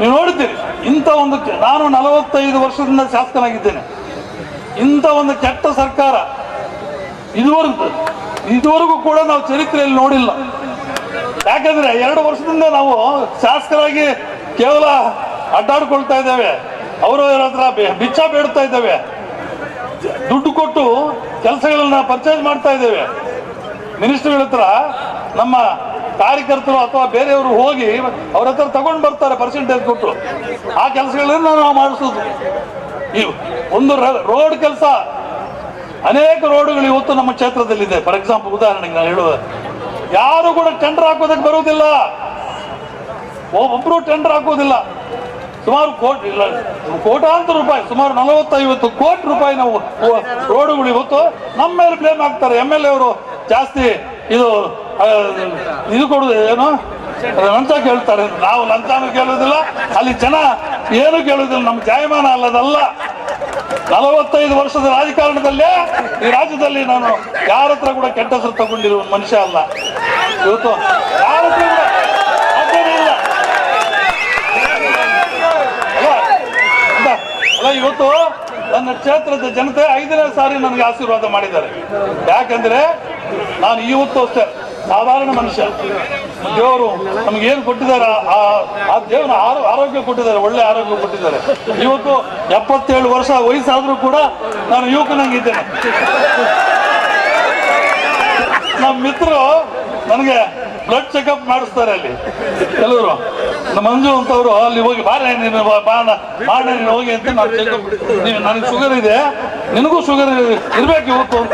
ನೀವು ನೋಡ್ತೀರಿ ಇಂಥ ಒಂದು ನಾನು ನಲವತ್ತೈದು ವರ್ಷದಿಂದ ಶಾಸಕನಾಗಿದ್ದೇನೆ. ಇಂಥ ಒಂದು ಕೆಟ್ಟ ಸರ್ಕಾರ ಇದುವರೆಗೂ ಇದುವರೆಗೂ ಕೂಡ ನಾವು ಚರಿತ್ರೆಯಲ್ಲಿ ನೋಡಿಲ್ಲ. ಯಾಕಂದ್ರೆ ಎರಡು ವರ್ಷದಿಂದ ನಾವು ಶಾಸಕರಾಗಿ ಕೇವಲ ಅಡ್ಡಾಡ್ಕೊಳ್ತಾ ಇದ್ದೇವೆ. ಅವರು ಹತ್ರ ಬಿಚ್ಚ ಬೇಡ್ತಾ ಇದ್ದೇವೆ. ದುಡ್ಡು ಕೊಟ್ಟು ಕೆಲಸಗಳನ್ನ ಪರ್ಚೇಸ್ ಮಾಡ್ತಾ ಇದ್ದೇವೆ. ಮಿನಿಸ್ಟರ್ಗಳ ಹತ್ರ ನಮ್ಮ ಕಾರ್ಯಕರ್ತರು ಅಥವಾ ಬೇರೆಯವರು ಹೋಗಿ ಅವ್ರ ಹತ್ರ ತಗೊಂಡು ಬರ್ತಾರೆ ಪರ್ಸೆಂಟೇಜ್ ಕೊಟ್ಟು ಆ ಕೆಲಸಗಳನ್ನ ನಾವು ಮಾಡಿಸೋದು. ಇವು ಒಂದು ರೋಡ್ ಕೆಲಸ. ಅನೇಕ ರೋಡ್ಗಳು ಇವತ್ತು ನಮ್ಮ ಕ್ಷೇತ್ರದಲ್ಲಿದೆ. ಫಾರ್ ಎಕ್ಸಾಂಪಲ್ ಉದಾಹರಣೆಗೆ ನಾನು ಹೇಳುವ. ಯಾರು ಕೂಡ ಟೆಂಡರ್ ಹಾಕೋದಕ್ಕೆ ಬರುವುದಿಲ್ಲ. ಒಬ್ಬರು ಟೆಂಡರ್ ಹಾಕೋದಿಲ್ಲ. ಸುಮಾರು ಕೋಟಿ, ಇಲ್ಲ ಕೋಟಾಂತರ ರೂಪಾಯಿ, ಸುಮಾರು ನಲವತ್ತೈವತ್ತು ಕೋಟಿ ರೂಪಾಯಿ ನಾವು ರೋಡ್ಗಳು ಇವತ್ತು ನಮ್ಮ ಮೇಲೆ ಬ್ಲೇಮ್ ಹಾಕ್ತಾರೆ. ಎಂ ಎಲ್ ಎ ಅವರು ಜಾಸ್ತಿ ಇದು ಇದು ಕೊಡುದು ಏನು? ಲಂಚ ಕೇಳ್ತಾರೆ. ನಾವು ಲಂಚಾನು ಕೇಳೋದಿಲ್ಲ. ಅಲ್ಲಿ ಜನ ಏನು ಕೇಳೋದಿಲ್ಲ. ನಮ್ಮ ಜಾಯಮಾನ ಅಲ್ಲದಲ್ಲ. ನಲವತ್ತೈದು ವರ್ಷದ ರಾಜಕಾರಣದಲ್ಲೇ ಈ ರಾಜ್ಯದಲ್ಲಿ ನಾನು ಯಾರ ಹತ್ರ ಕೂಡ ಕೆಟ್ಟ ಹೆಸರು ತಗೊಂಡಿರುವ ಮನುಷ್ಯ ಅಲ್ಲ. ಇವತ್ತು ಯಾರ ಹತ್ರ ಇಲ್ಲ. ಅಲ್ಲ ಇವತ್ತು ನನ್ನ ಕ್ಷೇತ್ರದ ಜನತೆ ಐದನೇ ಸಾರಿ ನನಗೆ ಆಶೀರ್ವಾದ ಮಾಡಿದ್ದಾರೆ. ಯಾಕಂದ್ರೆ ನಾನು ಇವತ್ತು ಅಷ್ಟೇ. ಸಾಧಾರಣ ಮನುಷ್ಯ. ದೇವರು ನಮ್ಗೆ ಏನು ಕೊಟ್ಟಿದ್ದಾರೆ? ಆ- ದೇವರ ಆರೋ- ಆರೋಗ್ಯ ಕೊಟ್ಟಿದ್ದಾರೆ, ಒಳ್ಳೆ ಆರೋಗ್ಯ ಕೊಟ್ಟಿದ್ದಾರೆ. ಇವತ್ತು ಎಪ್ಪತ್ತೇಳು ವರ್ಷ ವಯಸ್ಸಾದರೂ ಕೂಡ ನಾನು ಯುವಕನಾಗಿದ್ದೇನೆ. ನಮ್ಮ ಮಿತ್ರರು ನನಗೆ ಬ್ಲಡ್ ಚೆಕಪ್ ಮಾಡಿಸ್ತಾರೆ ಅಲ್ಲಿ. ಕೆಲವರು ನಮ್ಮ ಮಂಜು ಅಂತವರು, ಅಲ್ಲಿ ಹೋಗಿ ಬಾರೆ ನೀನು ಬಾಣ ಬಾಣ ನೀನು ಹೋಗಿ ಅಂತ ನಾನು ಚೆಕಪ್ ನೀವು, ನನಗೆ ಶುಗರ್ ಇದೆ, ನಿನಗೂ ಶುಗರ್ ಇರಬೇಕು ಇವತ್ತು ಅಂತ.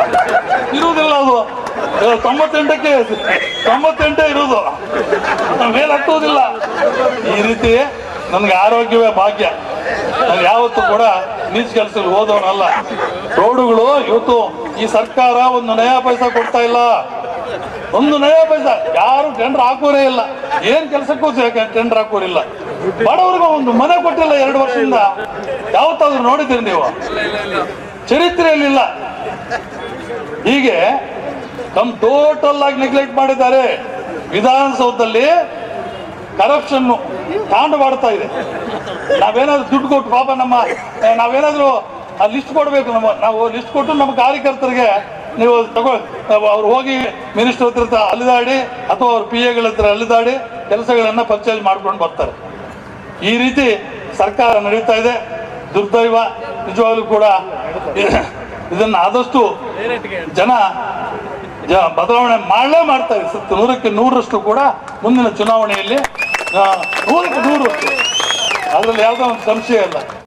ಇರುವುದಿಲ್ಲ ಅದು. ತೊಂಬತ್ತೆಂಟಕ್ಕೆ, ತೊಂಬತ್ತೆಂಟೇ ಇರುವುದು. ನಾವು ಮೇಲೆ ಹತ್ತುವುದಿಲ್ಲ ಈ ರೀತಿ ನನಗೆ ಆರೋಗ್ಯವೇ ಭಾಗ್ಯ. ನಾನು ಯಾವತ್ತೂ ಕೂಡ ನೀಚ್ ಕೆಲಸಕ್ಕೆ ಹೋದವನಲ್ಲ. ರೋಡುಗಳು, ಇವತ್ತು ಈ ಸರ್ಕಾರ ಒಂದು ನಯಾ ಪೈಸಾ ಕೊಡ್ತಾ ಇಲ್ಲ. ಒಂದು ನಯಾ ಪೈಸ. ಯಾರು ಟೆಂಡರ್ ಹಾಕೋರೇ ಇಲ್ಲ. ಏನ್ ಕೆಲಸಕ್ಕೂ ಟೆಂಡರ್ ಹಾಕೋರಿಲ್ಲ. ಬಡವ್ರಿಗೂ ಒಂದು ಮನೆ ಕೊಟ್ಟಿಲ್ಲ ಎರಡು ವರ್ಷದಿಂದ. ಯಾವತ್ತಾದ್ರೂ ನೋಡಿದ್ದೀರಿ ನೀವು? ಚರಿತ್ರೆಯಲ್ಲಿಲ್ಲ. ಹೀಗೆ ತಮ್ಮ ಟೋಟಲ್ ಆಗಿ ನೆಗ್ಲೆಕ್ಟ್ ಮಾಡಿದ್ದಾರೆ. ವಿಧಾನಸೌಧದಲ್ಲಿ ಕರಪ್ಷನ್ ತಾಂಡವಾಡ್ತಾ ಇದೆ. ನಾವೇನಾದ್ರೂ ದುಡ್ಡು ಕೊಟ್ಟು ಪಾಪ ನಮ್ಮ ನಾವೇನಾದ್ರು ಆ ಲಿಸ್ಟ್ ಕೊಡಬೇಕು ನಮ್ಮ, ನಾವು ಲಿಸ್ಟ್ ಕೊಟ್ಟು ನಮ್ಮ ಕಾರ್ಯಕರ್ತರಿಗೆ ನೀವು ತಗೋ ಅವ್ರು ಹೋಗಿ ಮಿನಿಸ್ಟರ್ ಹತ್ರ ಅಲಿದಾಡಿ ಅಥವಾ ಅವ್ರ ಪಿ ಎಗಳ ಹತ್ರ ಅಲ್ಲಿದಾಡಿ ಕೆಲಸಗಳನ್ನ ಪರ್ಚೇಸ್ ಮಾಡ್ಕೊಂಡು ಬರ್ತಾರೆ. ಈ ರೀತಿ ಸರ್ಕಾರ ನಡೀತಾ ಇದೆ. ದುರ್ದೈವ ನಿಜವಾಗ್ಲೂ ಕೂಡ ಇದನ್ನ ಆದಷ್ಟು ಜನ ಬದಲಾವಣೆ ಮಾಡಲೇ ಮಾಡ್ತಾರೆ. ಸತ್ತು ನೂರಕ್ಕೆ ನೂರರಷ್ಟು ಕೂಡ ಮುಂದಿನ ಚುನಾವಣೆಯಲ್ಲಿ ನೂರಕ್ಕೆ ನೂರು ಅದರಲ್ಲಿ ಯಾವುದೋ ಒಂದು ಸಂಶಯ ಇಲ್ಲ.